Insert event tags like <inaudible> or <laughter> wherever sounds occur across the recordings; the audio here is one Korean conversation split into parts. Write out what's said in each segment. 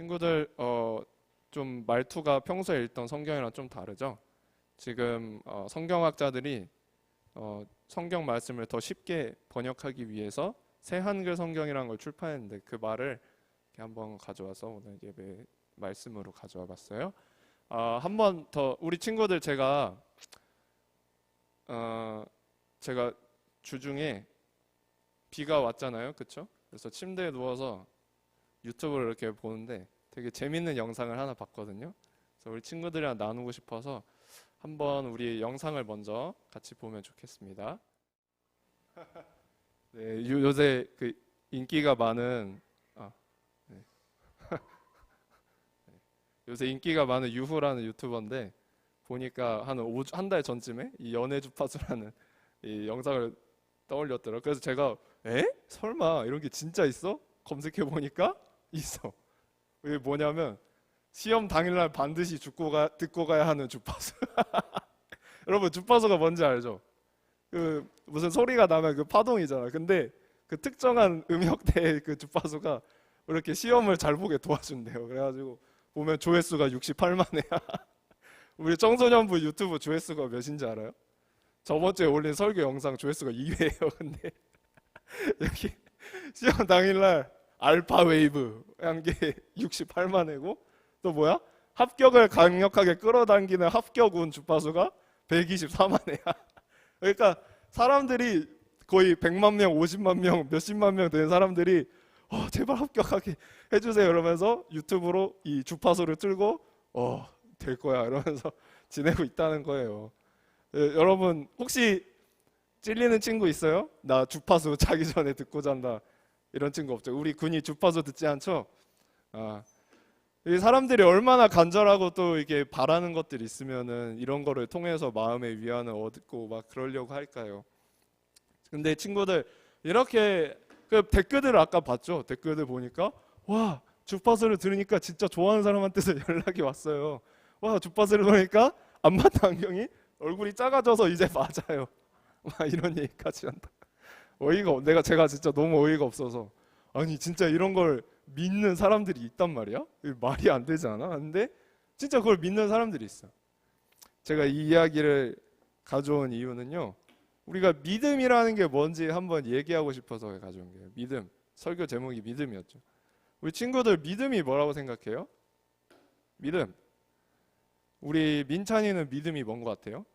친구들 어, 좀 말투가 평소에 읽던 성경이랑 좀 다르죠? 지금 어, 성경학자들이 어, 성경 말씀을 더 쉽게 번역하기 위해서 새 한글 성경이라는 걸 출판했는데 그 말을 한번 가져와서 오늘 예배 말씀으로 가져와 봤어요. 아, 한번 더 우리 친구들 제가 어, 제가 주중에 비가 왔잖아요, 그렇죠? 그래서 침대에 누워서 유튜브를 이렇게 보는데 되게 재밌는 영상을 하나 봤거든요. 그래서 우리 친구들이랑 나누고 싶어서 한번 우리 영상을 먼저 같이 보면 좋겠습니다. <laughs> 네, 요, 요새 그 인기가 많은 아, 네. <laughs> 네. 요새 인기가 많은 유후라는 유튜버인데 보니까 한 한 달 전쯤에 이 연애 주파수라는 <laughs> 이 영상을 떠올렸더라고요. 그래서 제가 에? 설마 이런 게 진짜 있어? 검색해 보니까 있어. 이게 뭐냐면 시험 당일날 반드시 듣고 가 듣고 가야 하는 주파수. <laughs> 여러분 주파수가 뭔지 알죠? 그 무슨 소리가 나면 그 파동이잖아. 근데 그 특정한 음역대의 그 주파수가 이렇게 시험을 잘 보게 도와준대요. 그래가지고 보면 조회수가 68만이야. <laughs> 우리 청소년부 유튜브 조회수가 몇인지 알아요? 저번 주에 올린 설교 영상 조회수가 2회예요. <laughs> 근데 여기 시험 당일날 알파 웨이브 한 게 <laughs> 68만 회고 또 뭐야? 합격을 강력하게 끌어당기는 합격운 주파수가 124만 회야. <laughs> 그러니까 사람들이 거의 100만 명, 50만 명, 몇십만 명 되는 사람들이 어, 제발 합격하게 해주세요 이러면서 유튜브로 이 주파수를 틀고 어, 될 거야 이러면서 <laughs> 지내고 있다는 거예요. 예, 여러분 혹시 찔리는 친구 있어요? 나 주파수 자기 전에 듣고 잔다 이런 친구 없죠? 우리 군이 주파수 듣지 않죠? 아, 이 사람들이 얼마나 간절하고 또 이게 바라는 것들이 있으면은 이런 거를 통해서 마음의 위안을 얻고 막 그러려고 할까요? 근데 친구들 이렇게 그 댓글들을 아까 봤죠? 댓글들 보니까 와 주파수를 들으니까 진짜 좋아하는 사람한테서 <laughs> 연락이 왔어요. 와 주파수를 보니까 안 맞는 안경이 얼굴이 작아져서 이제 <laughs> 맞아요. 막 이런 얘기까지 한다. 어이가 없- 내가 제가 진짜 너무 어이가 없어서 아니 진짜 이런 걸 믿는 사람들이 있단 말이야? 말이 안 되지 않아? 근데 진짜 그걸 믿는 사람들이 있어. 제가 이 이야기를 가져온 이유는요. 우리가 믿음이라는 게 뭔지 한번 얘기하고 싶어서 가져온 거예요. 믿음. 설교 제목이 믿음이었죠. 우리 친구들 믿음이 뭐라고 생각해요? 믿음. 우리 민찬이는 믿음이 뭔 것 같아요?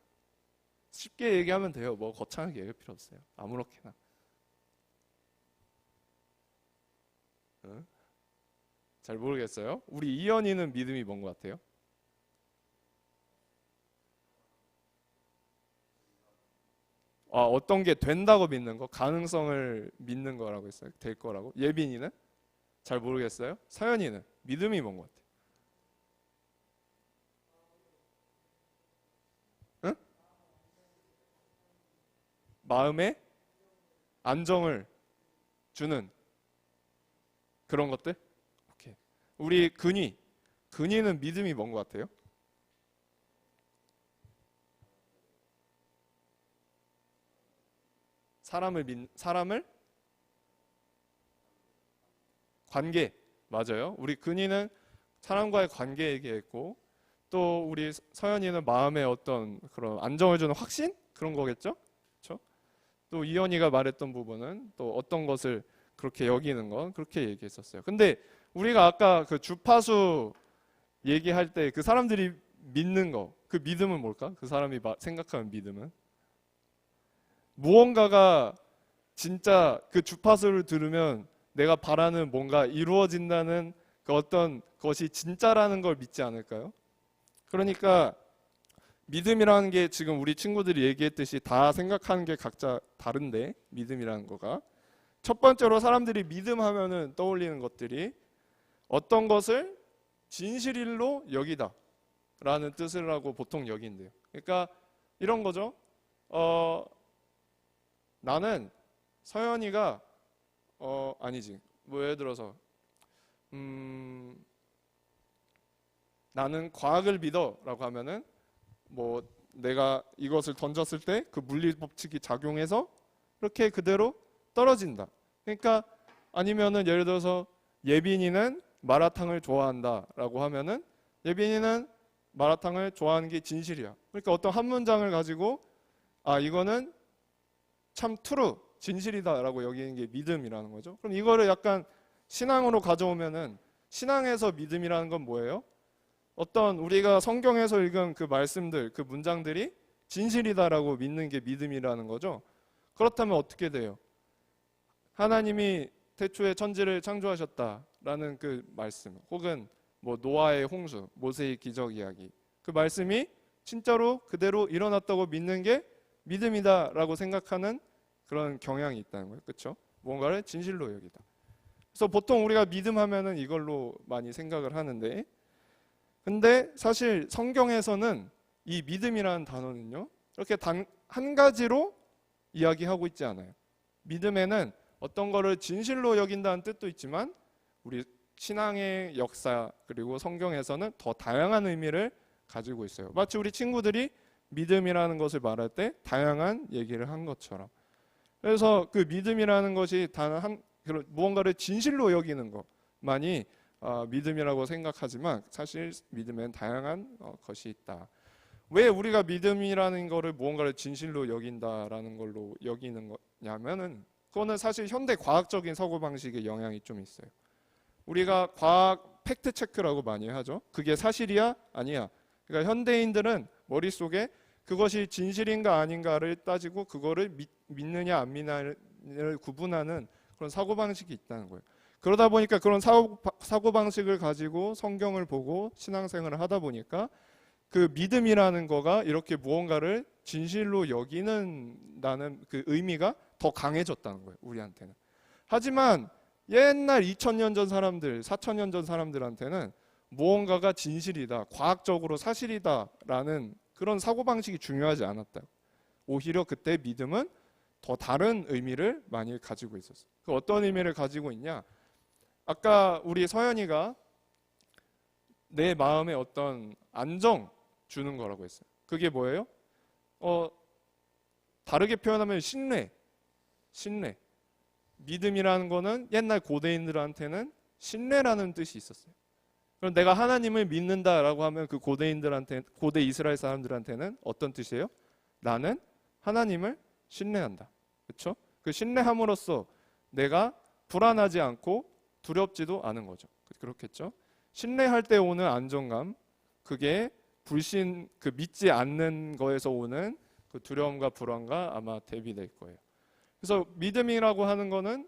쉽게 얘기하면 돼요. 뭐 거창하게 얘기할 필요 없어요. 아무렇게나. 잘 모르겠어요. 우리 이현이는 믿음이 뭔 것 같아요? 아, 어떤 게 된다고 믿는 거, 가능성을 믿는 거라고 했어요. 될 거라고. 예빈이는 잘 모르겠어요. 서연이는 믿음이 뭔 것 같아요? 응? 마음에 안정을 주는 그런 것들? 오케이. 우리 근위, 근위는 믿음이 뭔 것 같아요? 사람을 믿, 사람을 관계 맞아요. 우리 근위는 사람과의 관계 얘기했고 또 우리 서연이는 마음의 어떤 그런 안정을 주는 확신 그런 거겠죠. 그렇죠? 또 이현이가 말했던 부분은 또 어떤 것을 그렇게 여기는 건 그렇게 얘기했었어요. 근데 우리가 아까 그 주파수 얘기할 때 그 사람들이 믿는 거, 그 믿음은 뭘까? 그 사람이 마- 생각하는 믿음은 무언가가 진짜 그 주파수를 들으면 내가 바라는 뭔가 이루어진다는 그 어떤 것이 진짜라는 걸 믿지 않을까요? 그러니까 믿음이라는 게 지금 우리 친구들이 얘기했듯이 다 생각하는 게 각자 다른데 믿음이라는 거가 첫 번째로 사람들이 믿음 하면은 떠올리는 것들이 어떤 것을 진실일로 여기다 라는 뜻을 하고 보통 여긴대요. 그러니까 이런 거죠. 어, 나는 서연이가 어, 아니지. 뭐 예를 들어서 음, 나는 과학을 믿어라고 하면은 뭐 내가 이것을 던졌을 때 그 물리 법칙이 작용해서 이렇게 그대로 떨어진다. 그러니까 아니면은 예를 들어서 예빈이는 마라탕을 좋아한다라고 하면은 예빈이는 마라탕을 좋아하는 게 진실이야. 그러니까 어떤 한 문장을 가지고 아 이거는 참 트루 진실이다라고 여기는 게 믿음이라는 거죠. 그럼 이거를 약간 신앙으로 가져오면은 신앙에서 믿음이라는 건 뭐예요? 어떤 우리가 성경에서 읽은 그 말씀들, 그 문장들이 진실이다라고 믿는 게 믿음이라는 거죠. 그렇다면 어떻게 돼요? 하나님이 태초에 천지를 창조하셨다라는 그 말씀, 혹은 뭐 노아의 홍수, 모세의 기적 이야기, 그 말씀이 진짜로 그대로 일어났다고 믿는 게 믿음이다라고 생각하는 그런 경향이 있다는 거예요. 그렇죠? 뭔가를 진실로 여기다. 그래서 보통 우리가 믿음하면은 이걸로 많이 생각을 하는데 근데 사실 성경에서는 이 믿음이라는 단어는요. 이렇게 단, 한 가지로 이야기하고 있지 않아요. 믿음에는 어떤 거를 진실로 여긴다는 뜻도 있지만 우리 신앙의 역사 그리고 성경에서는 더 다양한 의미를 가지고 있어요. 마치 우리 친구들이 믿음이라는 것을 말할 때 다양한 얘기를 한 것처럼. 그래서 그 믿음이라는 것이 단한 그런 무언가를 진실로 여기는 것만이 어, 믿음이라고 생각하지만 사실 믿음엔 다양한 어, 것이 있다. 왜 우리가 믿음이라는 거를 무언가를 진실로 여긴다라는 걸로 여기는 거냐면은 그거는 사실 현대 과학적인 사고 방식의 영향이 좀 있어요. 우리가 과학 팩트 체크라고 많이 하죠. 그게 사실이야? 아니야. 그러니까 현대인들은 머릿속에 그것이 진실인가 아닌가를 따지고 그거를 믿, 믿느냐 안 믿느냐를 구분하는 그런 사고 방식이 있다는 거예요. 그러다 보니까 그런 사고, 방식을 가지고 성경을 보고 신앙생활을 하다 보니까 그 믿음이라는 거가 이렇게 무언가를 진실로 여기는다는 그 의미가 더 강해졌다는 거예요. 우리한테는. 하지만 옛날 2000년 전 사람들, 4000년 전 사람들한테는 무언가가 진실이다, 과학적으로 사실이다라는 그런 사고방식이 중요하지 않았다. 오히려 그때 믿음은 더 다른 의미를 많이 가지고 있었어요. 그 어떤 의미를 가지고 있냐? 아까 우리 서연이가 내 마음에 어떤 안정 주는 거라고 했어요. 그게 뭐예요? 어, 다르게 표현하면 신뢰, 신뢰. 믿음이라는 거는 옛날 고대인들한테는 신뢰라는 뜻이 있었어요. 그럼 내가 하나님을 믿는다라고 하면 그 고대인들한테 고대 이스라엘 사람들한테는 어떤 뜻이에요? 나는 하나님을 신뢰한다. 그렇죠? 그 신뢰함으로써 내가 불안하지 않고 두렵지도 않은 거죠. 그렇겠죠? 신뢰할 때 오는 안정감, 그게 불신, 그 믿지 않는 거에서 오는 그 두려움과 불안과 아마 대비될 거예요. 그래서 믿음이라고 하는 거는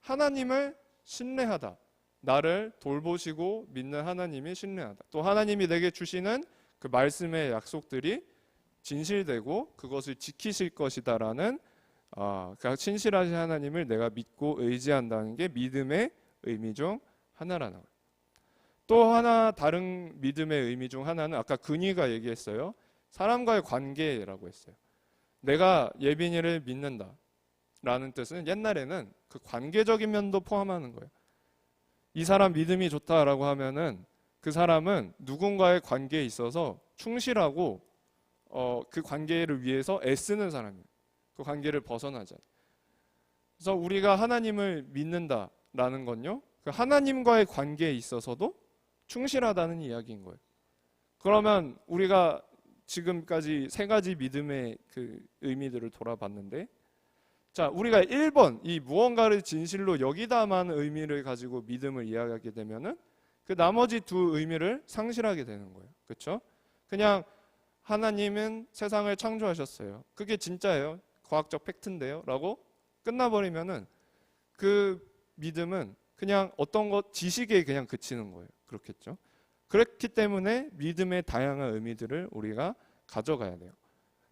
하나님을 신뢰하다. 나를 돌보시고 믿는 하나님이 신뢰하다. 또 하나님이 내게 주시는 그 말씀의 약속들이 진실되고 그것을 지키실 것이다라는 아, 그 신실하신 하나님을 내가 믿고 의지한다는 게 믿음의 의미 중 하나라는 거예요. 또 하나 다른 믿음의 의미 중 하나는 아까 근위가 얘기했어요. 사람과의 관계라고 했어요. 내가 예빈이를 믿는다. 라는 뜻은 옛날에는 그 관계적인 면도 포함하는 거예요. 이 사람 믿음이 좋다라고 하면은 그 사람은 누군가의 관계에 있어서 충실하고 어, 그 관계를 위해서 애쓰는 사람이에요. 그 관계를 벗어나자. 그래서 우리가 하나님을 믿는다라는 건요. 그 하나님과의 관계에 있어서도 충실하다는 이야기인 거예요. 그러면 우리가 지금까지 세 가지 믿음의 그 의미들을 돌아봤는데 자, 우리가 1번 이 무언가를 진실로 여기다만 의미를 가지고 믿음을 이야기하게 되면은 그 나머지 두 의미를 상실하게 되는 거예요. 그렇죠? 그냥 하나님은 세상을 창조하셨어요. 그게 진짜예요. 과학적 팩트인데요. 라고 끝나 버리면은 그 믿음은 그냥 어떤 것 지식에 그냥 그치는 거예요. 그렇겠죠? 그렇기 때문에 믿음의 다양한 의미들을 우리가 가져가야 돼요.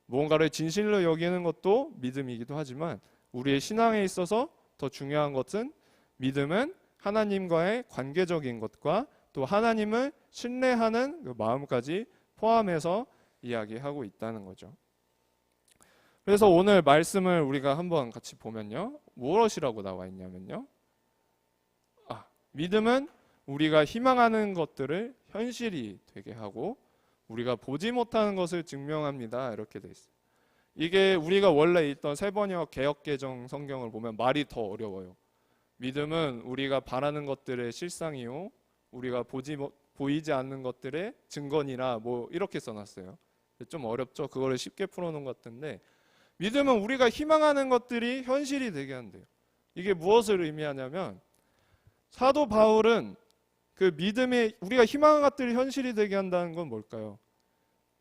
무언가를 진실로 여기는 것도 믿음이기도 하지만 우리의 신앙에 있어서 더 중요한 것은 믿음은 하나님과의 관계적인 것과 또 하나님을 신뢰하는 그 마음까지 포함해서 이야기하고 있다는 거죠. 그래서 오늘 말씀을 우리가 한번 같이 보면요. 무엇이라고 나와 있냐면요. 아, 믿음은 우리가 희망하는 것들을 현실이 되게 하고 우리가 보지 못하는 것을 증명합니다. 이렇게 돼 있어요. 이게 우리가 원래 읽던 세번역 개혁 개정 성경을 보면 말이 더 어려워요. 믿음은 우리가 바라는 것들의 실상이요. 우리가 보지 못- 보이지 않는 것들의 증거니라 뭐 이렇게 써놨어요. 좀 어렵죠. 그거를 쉽게 풀어놓은 것 같은데 믿음은 우리가 희망하는 것들이 현실이 되게 한대요. 이게 무엇을 의미하냐면 사도 바울은 그 믿음의 우리가 희망한 것들이 현실이 되게 한다는 건 뭘까요?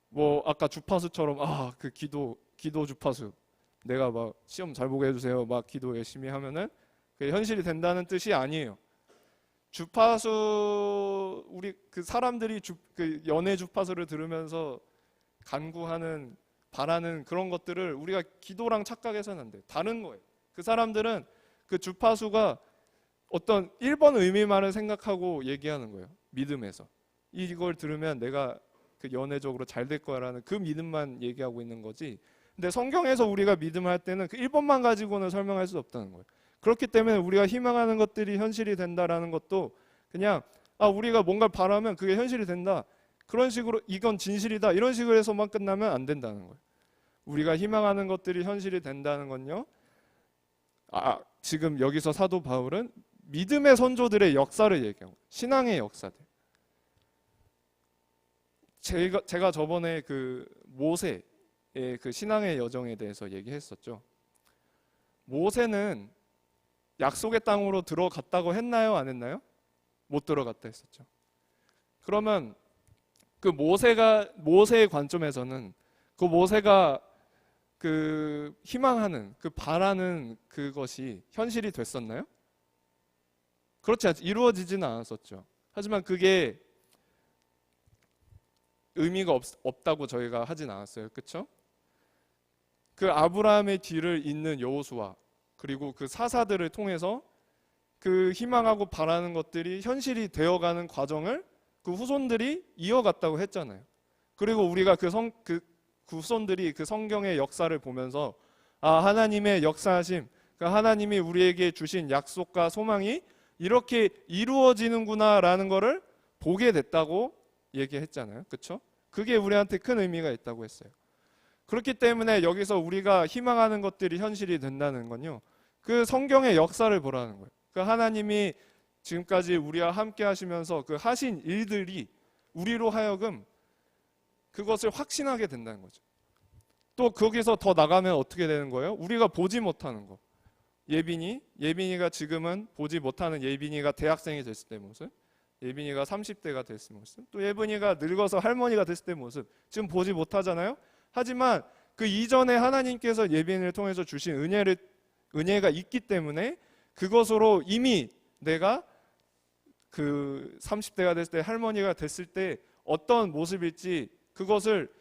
뭐 아까 주파수처럼 아 그 기도 기도 주파수 내가 막 시험 잘 보게 해주세요 막 기도 열심히 하면은 그게 현실이 된다는 뜻이 아니에요. 주파수 우리 그 사람들이 주, 그 연애 주파수를 들으면서 간구하는 바라는 그런 것들을 우리가 기도랑 착각해서는 안 돼. 다른 거예요. 그 사람들은 그 주파수가 어떤 1번 의미만을 생각하고 얘기하는 거예요. 믿음에서. 이걸 들으면 내가 그 연애적으로 잘 될 거야라는 그 믿음만 얘기하고 있는 거지. 근데 성경에서 우리가 믿음을 할 때는 그 1번만 가지고는 설명할 수 없다는 거예요. 그렇기 때문에 우리가 희망하는 것들이 현실이 된다라는 것도 그냥 아 우리가 뭔가를 바라면 그게 현실이 된다. 그런 식으로 이건 진실이다. 이런 식으로 해서만 끝나면 안 된다는 거예요. 우리가 희망하는 것들이 현실이 된다는 건요. 아, 지금 여기서 사도 바울은 믿음의 선조들의 역사를 얘기하고 신앙의 역사들. 제가 제가 저번에 그 모세의 그 신앙의 여정에 대해서 얘기했었죠. 모세는 약속의 땅으로 들어갔다고 했나요? 안 했나요? 못 들어갔다 했었죠. 그러면 그 모세가 모세의 관점에서는 그 모세가 그 희망하는 그 바라는 그것이 현실이 됐었나요? 그렇지 않죠. 이루어지지는 않았었죠. 하지만 그게 의미가 없, 없다고 저희가 하진 않았어요. 그렇죠? 그 아브라함의 뒤를 잇는 여호수아 그리고 그 사사들을 통해서 그 희망하고 바라는 것들이 현실이 되어가는 과정을 그 후손들이 이어갔다고 했잖아요. 그리고 우리가 그 성, 그, 그 후손들이 그 성경의 역사를 보면서 아, 하나님의 역사하심, 그 하나님이 우리에게 주신 약속과 소망이 이렇게 이루어지는구나라는 거를 보게 됐다고 얘기했잖아요. 그렇죠? 그게 우리한테 큰 의미가 있다고 했어요. 그렇기 때문에 여기서 우리가 희망하는 것들이 현실이 된다는 건요. 그 성경의 역사를 보라는 거예요. 그 하나님이 지금까지 우리와 함께 하시면서 그 하신 일들이 우리로 하여금 그것을 확신하게 된다는 거죠. 또 거기서 더 나가면 어떻게 되는 거예요? 우리가 보지 못하는 거. 예빈이, 예빈이가 지금은 보지 못하는 예빈이가 대학생이 됐을 때 모습, 예빈이가 30대가 됐을 모습, 또 예빈이가 늙어서 할머니가 됐을 때 모습, 지금 보지 못하잖아요? 하지만 그 이전에 하나님께서 예빈이를 통해서 주신 은혜를, 은혜가 있기 때문에 그것으로 이미 내가 그 30대가 됐을 때 할머니가 됐을 때 어떤 모습일지 그것을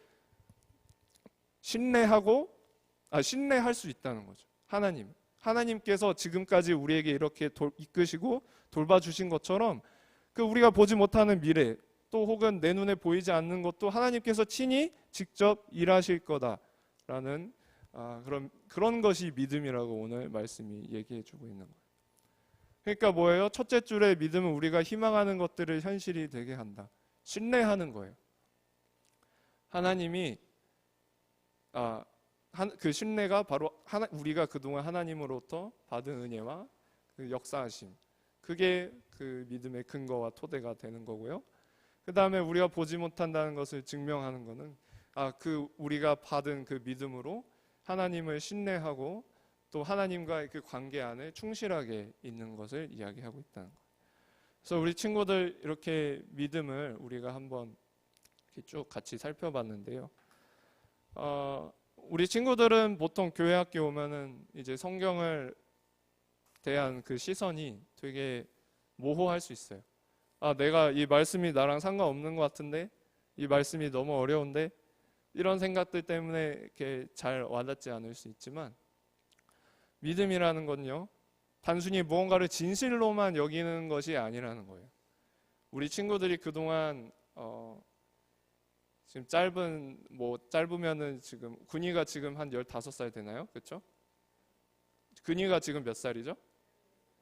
신뢰하고 아 신뢰할 수 있다는 거죠. 하나님. 하나님께서 지금까지 우리에게 이렇게 돌, 이끄시고 돌봐주신 것처럼 그 우리가 보지 못하는 미래 또 혹은 내 눈에 보이지 않는 것도 하나님께서 친히 직접 일하실 거다라는 아, 그런 그런 것이 믿음이라고 오늘 말씀이 얘기해주고 있는 거예요. 그러니까 뭐예요? 첫째 줄에 믿음은 우리가 희망하는 것들을 현실이 되게 한다. 신뢰하는 거예요. 하나님이 아, 한, 그 신뢰가 바로 하나, 우리가 그동안 하나님으로부터 받은 은혜와 그 역사하심. 그게 그 믿음의 근거와 토대가 되는 거고요. 그 다음에 우리가 보지 못한다는 것을 증명하는 것은 아, 그 우리가 받은 그 믿음으로 하나님을 신뢰하고 또 하나님과의 그 관계 안에 충실하게 있는 것을 이야기하고 있다는 거예요. 그래서 우리 친구들 이렇게 믿음을 우리가 한번 이렇게 쭉 같이 살펴봤는데요. 어, 우리 친구들은 보통 교회 학교 오면은 이제 성경을 대한 그 시선이 되게 모호할 수 있어요. 아, 내가 이 말씀이 나랑 상관없는 것 같은데 이 말씀이 너무 어려운데 이런 생각들 때문에 이렇게 잘 와닿지 않을 수 있지만 믿음이라는 건요. 단순히 무언가를 진실로만 여기는 것이 아니라는 거예요. 우리 친구들이 그동안 어, 지금 짧은 뭐 짧으면은 지금 군이가 지금 한 15살 되나요? 그렇죠? 군이가 지금 몇 살이죠?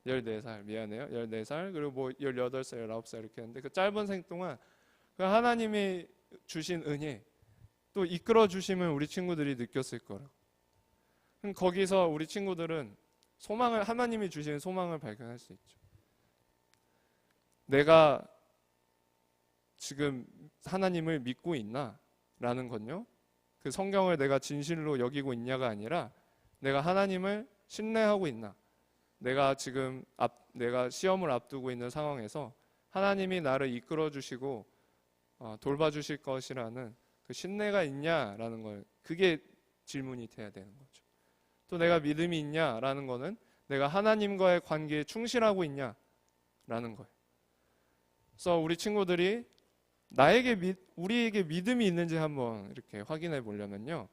14살. 미안해요. 14살. 그리고 뭐 18살, 19살 이렇게 했는데 그 짧은 생 동안 그 하나님이 주신 은혜 또 이끌어 주심을 우리 친구들이 느꼈을 거라고. 그럼 거기서 우리 친구들은 소망을 하나님이 주신 소망을 발견할 수 있죠. 내가 지금 하나님을 믿고 있나 라는 건요. 그 성경을 내가 진실로 여기고 있냐가 아니라 내가 하나님을 신뢰하고 있나. 내가 지금 앞 내가 시험을 앞두고 있는 상황에서 하나님이 나를 이끌어 주시고 어, 돌봐 주실 것이라는 그 신뢰가 있냐라는 걸 그게 질문이 돼야 되는 거죠. 또 내가 믿음이 있냐라는 거는 내가 하나님과의 관계에 충실하고 있냐라는 거예요. 그래서 우리 친구들이 나에게 믿, 우리에게 믿음이 있는지 한번 이렇게 확인해 보려면요.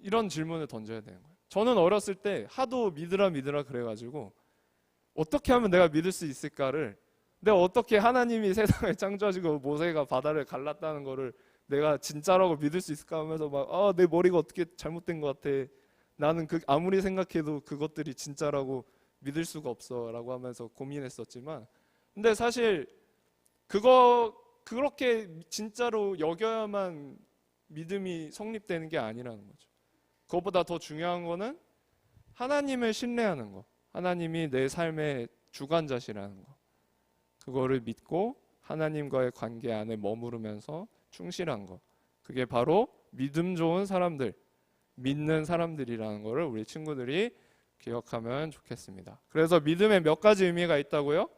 이런 질문을 던져야 되는 거예요. 저는 어렸을 때 하도 믿으라 믿으라 그래가지고 어떻게 하면 내가 믿을 수 있을까를 내가 어떻게 하나님이 <laughs> 세상을 창조하시고 모세가 바다를 갈랐다는 거를 내가 진짜라고 믿을 수 있을까 하면서 막아내 머리가 어떻게 잘못된 것 같아 나는 그 아무리 생각해도 그것들이 진짜라고 믿을 수가 없어라고 하면서 고민했었지만 근데 사실 그거 그렇게 진짜로 여겨야만 믿음이 성립되는 게 아니라는 거죠. 그것보다 더 중요한 거는 하나님을 신뢰하는 거. 하나님이 내 삶의 주관자시라는 거. 그거를 믿고 하나님과의 관계 안에 머무르면서 충실한 거. 그게 바로 믿음 좋은 사람들, 믿는 사람들이라는 거를 우리 친구들이 기억하면 좋겠습니다. 그래서 믿음에 몇 가지 의미가 있다고요?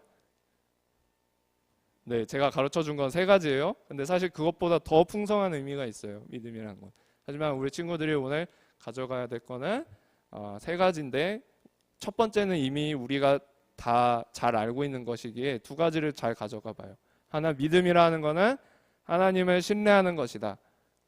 네, 제가 가르쳐 준 건 세 가지예요. 근데 사실 그것보다 더 풍성한 의미가 있어요. 믿음이라는 건. 하지만 우리 친구들이 오늘 가져가야 될 거는 어, 세 가지인데 첫 번째는 이미 우리가 다 잘 알고 있는 것이기에 두 가지를 잘 가져가 봐요. 하나 믿음이라는 거는 하나님을 신뢰하는 것이다.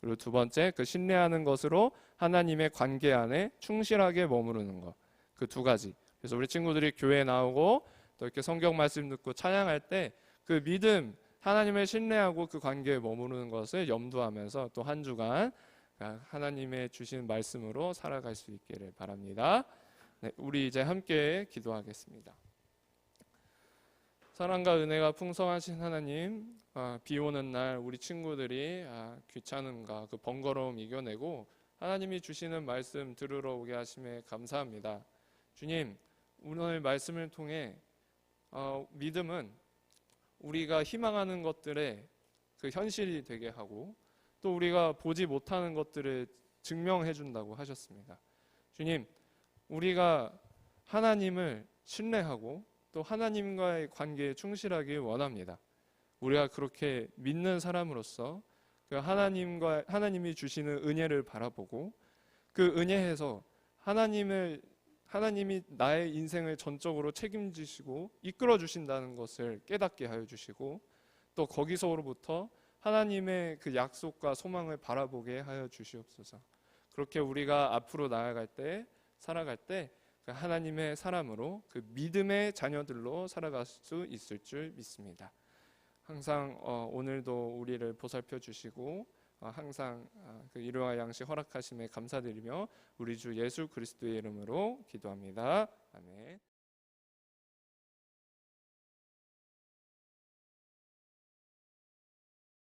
그리고 두 번째 그 신뢰하는 것으로 하나님의 관계 안에 충실하게 머무르는 것. 그 두 가지. 그래서 우리 친구들이 교회에 나오고 또 이렇게 성경 말씀 듣고 찬양할 때 그 믿음 하나님을 신뢰하고 그 관계에 머무르는 것을 염두하면서 또 한 주간 하나님의 주신 말씀으로 살아갈 수 있기를 바랍니다. 네, 우리 이제 함께 기도하겠습니다. 사랑과 은혜가 풍성하신 하나님, 아, 비 오는 날 우리 친구들이 아, 귀찮음과 그 번거로움 이겨내고 하나님이 주시는 말씀 들으러 오게 하심에 감사합니다. 주님, 오늘 말씀을 통해 어, 믿음은 우리가 희망하는 것들의 그 현실이 되게 하고 또 우리가 보지 못하는 것들을 증명해 준다고 하셨습니다. 주님, 우리가 하나님을 신뢰하고 또 하나님과의 관계에 충실하길 원합니다. 우리가 그렇게 믿는 사람으로서 그 하나님과 하나님이 주시는 은혜를 바라보고 그 은혜에서 하나님을 하나님이 나의 인생을 전적으로 책임지시고 이끌어 주신다는 것을 깨닫게 하여 주시고 또 거기서로부터 하나님의 그 약속과 소망을 바라보게 하여 주시옵소서. 그렇게 우리가 앞으로 나아갈 때 살아갈 때그 하나님의 사람으로 그 믿음의 자녀들로 살아갈 수 있을 줄 믿습니다. 항상 어, 오늘도 우리를 보살펴 주시고 어, 항상 어, 그 일용할 양식 허락하심에 감사드리며 우리 주 예수 그리스도의 이름으로 기도합니다. 아멘.